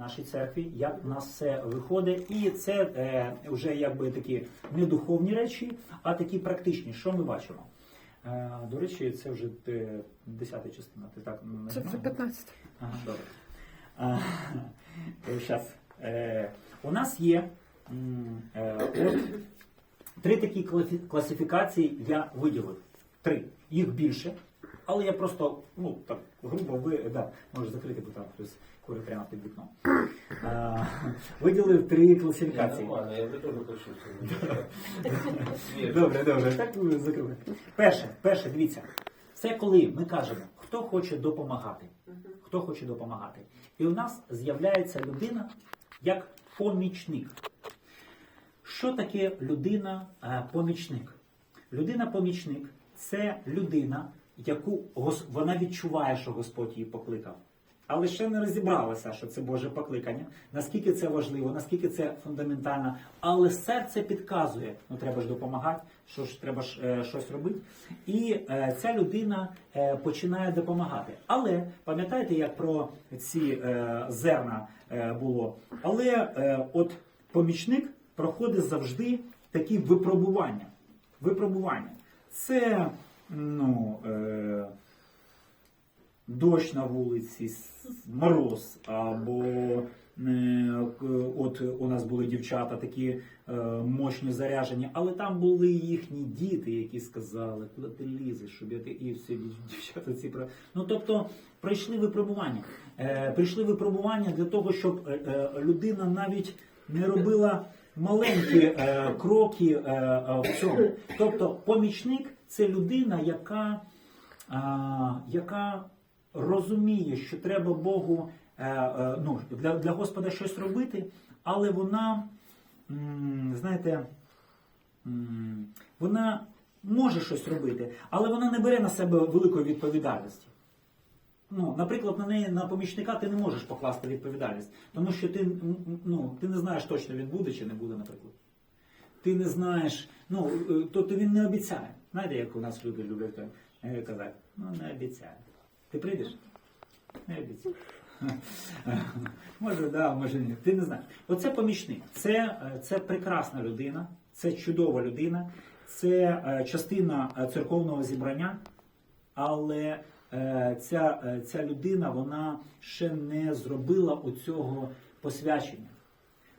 нашій церкві, як в нас все виходить. І це е, вже якби такі не духовні речі, а такі практичні. Що ми бачимо? Е, до речі, це вже е, десята частина. Ти так не Це вже 15. Ага, добре. Щас. Е, у нас є е, от, три такі класифікації я виділив. Три. Їх більше. Але я просто, ну так, грубо ви, да, може закрити, бо там хтось курить прямо під вікном. А, виділив три класифікації. нормально, я. Добре, добре, так ви закрили. Перше, перше, дивіться, це коли ми кажемо, хто хоче допомагати. Хто хоче допомагати. І у нас з'являється людина як помічник. Що таке людина-помічник? Людина-помічник це людина, яку вона відчуває, що Господь її покликав. Але ще не розібралася, що це Боже покликання, наскільки це важливо, наскільки це фундаментально. Але серце підказує, ну треба ж допомагати, що ж треба ж е, щось робити. І е, ця людина е, починає допомагати. Але пам'ятаєте, як про ці е, зерна е, було? Але е, от помічник проходить завжди такі випробування. Випробування. Це ну, е, дощ на вулиці, мороз, або е, от у нас були дівчата такі е, мощні заряжені, але там були їхні діти, які сказали, куди ти лізеш, щоб я ти і все дівчата ці про. Ну тобто пройшли випробування. Е, прийшли випробування для того, щоб е, е, людина навіть не робила маленькі е, кроки е, е, в цьому. Тобто помічник це людина, яка а, яка розуміє, що треба Богу е, е, ну, для, для Господа щось робити, але вона, знаєте, вона може щось робити, але вона не бере на себе великої відповідальності. Ну, наприклад, на неї на помічника ти не можеш покласти відповідальність, тому що ти, ну, ти не знаєш точно він буде чи не буде, наприклад. Ти не знаєш, ну, е, тобто він не обіцяє. Знаєте, як у нас люди люблять е, казати, ну не обіцяє. Ти прийдеш? Не обіцяє. Може, да, може ні. Ти не знаєш. Оце помічник. Це, е, це прекрасна людина, це чудова людина, це частина церковного зібрання, але ця, ця людина вона ще не зробила оцього посвячення.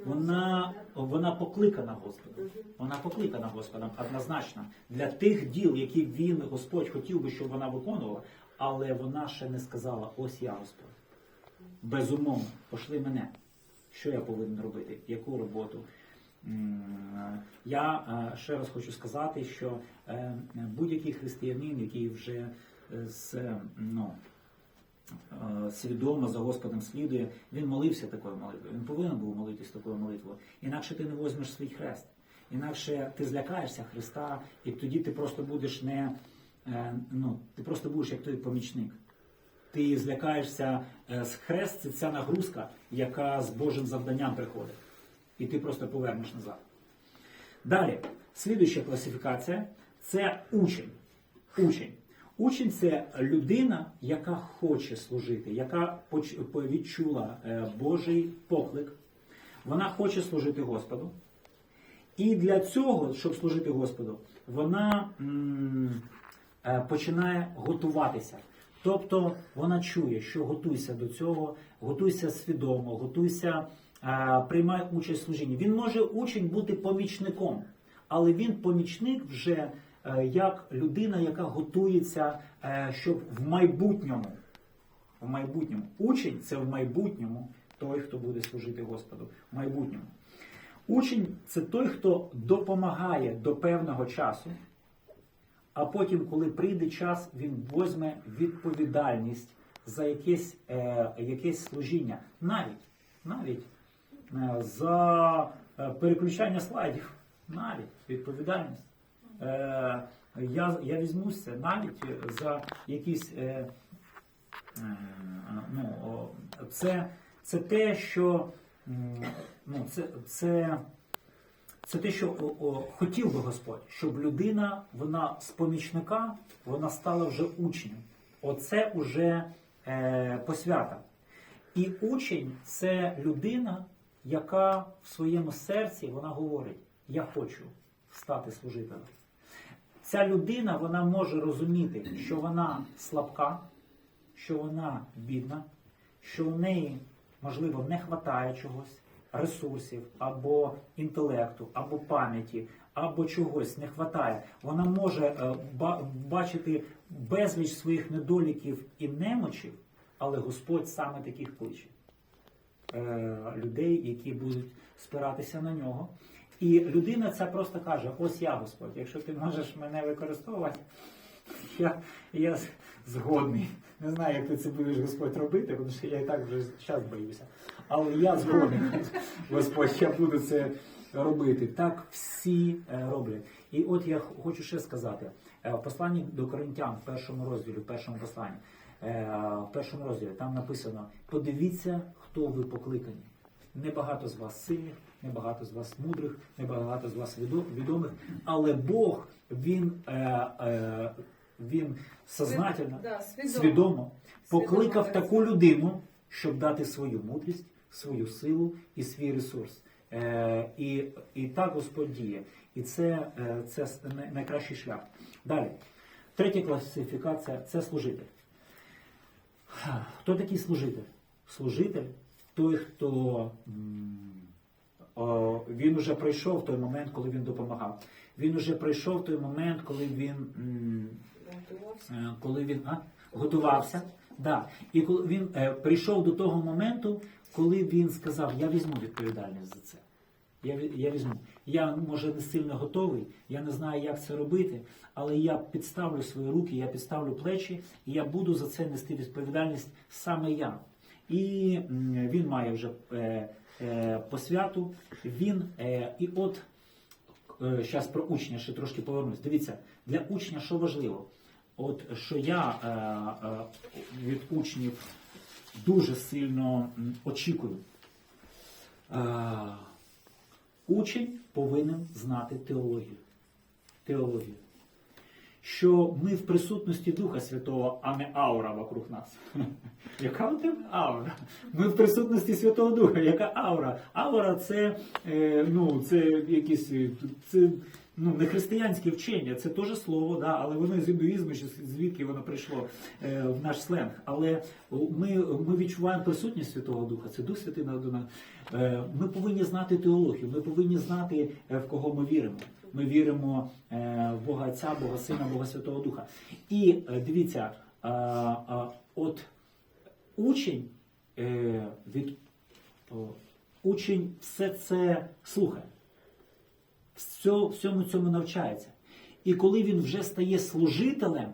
Вона, вона покликана Господом. Вона покликана Господом однозначно для тих діл, які він, Господь, хотів би, щоб вона виконувала, але вона ще не сказала: ось я Господь. Безумовно, пошли мене. Що я повинен робити? Яку роботу? Я е, ще раз хочу сказати, що е, будь-який християнин, який вже е, з ну, свідомо за Господом слідує, він молився такою молитвою. Він повинен був молитись такою молитвою. Інакше ти не возьмеш свій хрест. Інакше ти злякаєшся Христа, і тоді ти просто будеш не е, ну, ти просто будеш як той помічник. Ти злякаєшся е, з хрест, це ця нагрузка, яка з Божим завданням приходить. І ти просто повернеш назад. Далі, слідуюча класифікація це учень. Учень. Учень це людина, яка хоче служити, яка відчула е, Божий поклик. Вона хоче служити Господу. І для цього, щоб служити Господу, вона е, починає готуватися. Тобто вона чує, що готуйся до цього, готуйся свідомо, готуйся, е, приймай участь в служінні. Він може учень бути помічником, але він помічник вже як людина, яка готується, е, щоб в майбутньому, в майбутньому, учень це в майбутньому той, хто буде служити Господу в майбутньому. Учень це той, хто допомагає до певного часу, а потім, коли прийде час, він візьме відповідальність за якесь, е, якесь служіння. Навіть, навіть е, за е, переключання слайдів, навіть відповідальність. Е, я, я візьмуся навіть за якісь. Е, е, ну, це, це те, що ну, це, це, це те, що о, о, хотів би Господь, щоб людина, вона з помічника, вона стала вже учнем. Оце уже е, посвята. І учень це людина, яка в своєму серці вона говорить: Я хочу стати служителем. Ця людина вона може розуміти, що вона слабка, що вона бідна, що в неї, можливо, не вистачає чогось, ресурсів, або інтелекту, або пам'яті, або чогось не вистачає. Вона може е, бачити безліч своїх недоліків і немочів, але Господь саме таких кличе. Е, людей, які будуть спиратися на нього. І людина ця просто каже: ось я Господь, якщо ти можеш мене використовувати, я, я згодний. Не знаю, як ти це будеш Господь робити, тому що я і так вже час боюся. Але я згоден, Господь, я буду це робити. Так всі е, роблять. І от я хочу ще сказати: Е, в посланні до Коринтян, в першому розділі, в першому посланні, е, в першому розділі там написано: подивіться, хто ви покликані. Небагато з вас сильних, небагато з вас мудрих, небагато з вас відомих, але Бог він, е, е, він сознательно, Да, свідомо. свідомо покликав Свідомо, таку людину, щоб дати свою мудрість, свою силу і свій ресурс. Е, і, і так Господь діє. І це, е, це найкращий шлях. Далі. Третя класифікація це служитель. Хто такий служитель? Служитель той, хто він вже пройшов той момент, коли він допомагав. Він вже пройшов той момент, коли він. Е, коли він а, готувався. Да. І коли він е, прийшов до того моменту, коли він сказав, я візьму відповідальність за це. Я, я візьму. Я може не сильно готовий, я не знаю, як це робити, але я підставлю свої руки, я підставлю плечі, і я буду за це нести відповідальність саме я. І він має вже е, е, посвяту. Він е, і от зараз про учня ще трошки повернусь. Дивіться, для учня що важливо? От що я від учнів дуже сильно очікую. Учень повинен знати теологію. Теологію. Що ми в присутності Духа Святого, а не аура вокруг нас. Яка у тебе аура? Ми в присутності Святого Духа. Яка аура? Аура це, е, ну, це якісь це, ну, не християнське вчення, це теж слово, да, але воно з індуїзму, звідки воно прийшло е, в наш сленг. Але ми, ми відчуваємо присутність Святого Духа, це Дух Святий на е, Ми повинні знати теологію, ми повинні знати, в кого ми віримо. Ми віримо е, в Бога Отця, Бога Сина, Бога Святого Духа. І е, дивіться, а, от учень е, від учень все це слухає, всьо- всьому цьому навчається. І коли він вже стає служителем,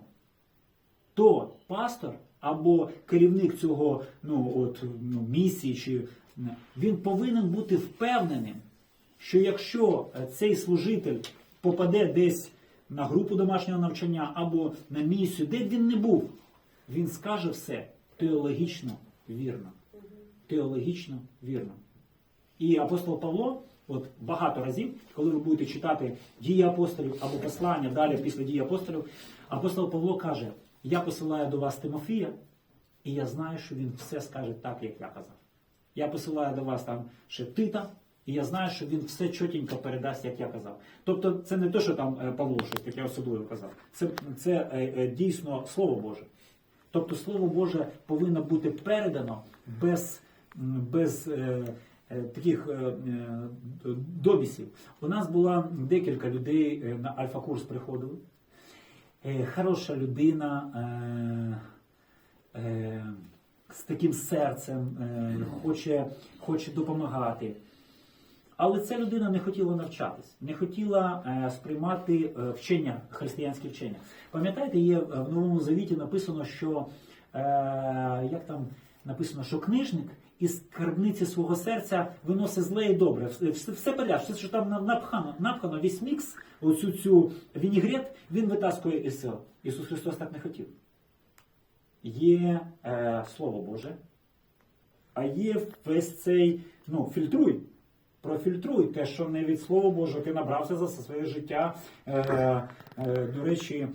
то пастор або керівник цього ну, от, ну, місії, чи, він повинен бути впевненим, що якщо е, цей служитель попаде десь на групу домашнього навчання або на місію, де б він не був, він скаже все теологічно вірно. Теологічно вірно. І апостол Павло, от багато разів, коли ви будете читати дії апостолів або послання далі після дії апостолів, апостол Павло каже: Я посилаю до вас Тимофія, і я знаю, що він все скаже так, як я казав. Я посилаю до вас там ще Тита, і я знаю, що він все чотенько передасть, як я казав. Тобто, це не те, що там е, Павло щось таке особливе казав. Це, це е, е, дійсно Слово Боже. Тобто Слово Боже повинно бути передано без, без е, е, таких е, добісів. У нас було декілька людей на альфа-курс приходили. Е, хороша людина. Е, е, з таким серцем, е, хоче, хоче допомагати. Але ця людина не хотіла навчатись, не хотіла е, сприймати е, вчення, християнське вчення. Пам'ятаєте, є е, в Новому Завіті написано, що як там написано, що книжник із скарбниці свого серця виносить зле і добре. Все, все, все все, що там напхано, напхано, весь мікс, оцю цю вінігрет, він витаскує із цього. Ісус Христос так не хотів. Є е, Слово Боже, а є весь цей, ну, фільтруй. Профільтруй те, що не від Слова Божого ти набрався за своє життя. Е, е, до речі,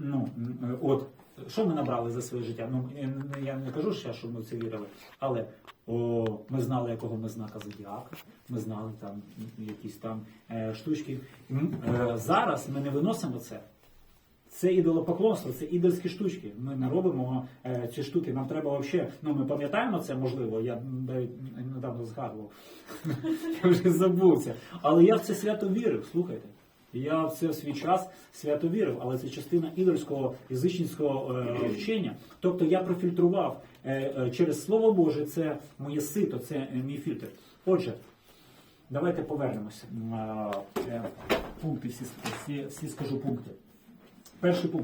ну, от Що ми набрали за своє життя? Ну я не- кажу ще, що ми в це вірили, але о, ми знали, якого ми знака зодіака, ми знали там якісь там е, штучки. Е, зараз ми не виносимо це. Це ідолопоклонство, це ідольські штучки. Ми не робимо е, ці штуки. Нам треба взагалі, ну ми пам'ятаємо це, можливо, я навіть недавно згадував. я вже забув це. Але я в це свято вірив, слухайте. Я в це в свій час свято вірив, але це частина ідольського язичницького е, вчення. Тобто я профільтрував е, е, через Слово Боже, це моє сито, це е, мій фільтр. Отже, давайте повернемося. Е, е, Пункти всі, всі, всі скажу пункти. Пункт.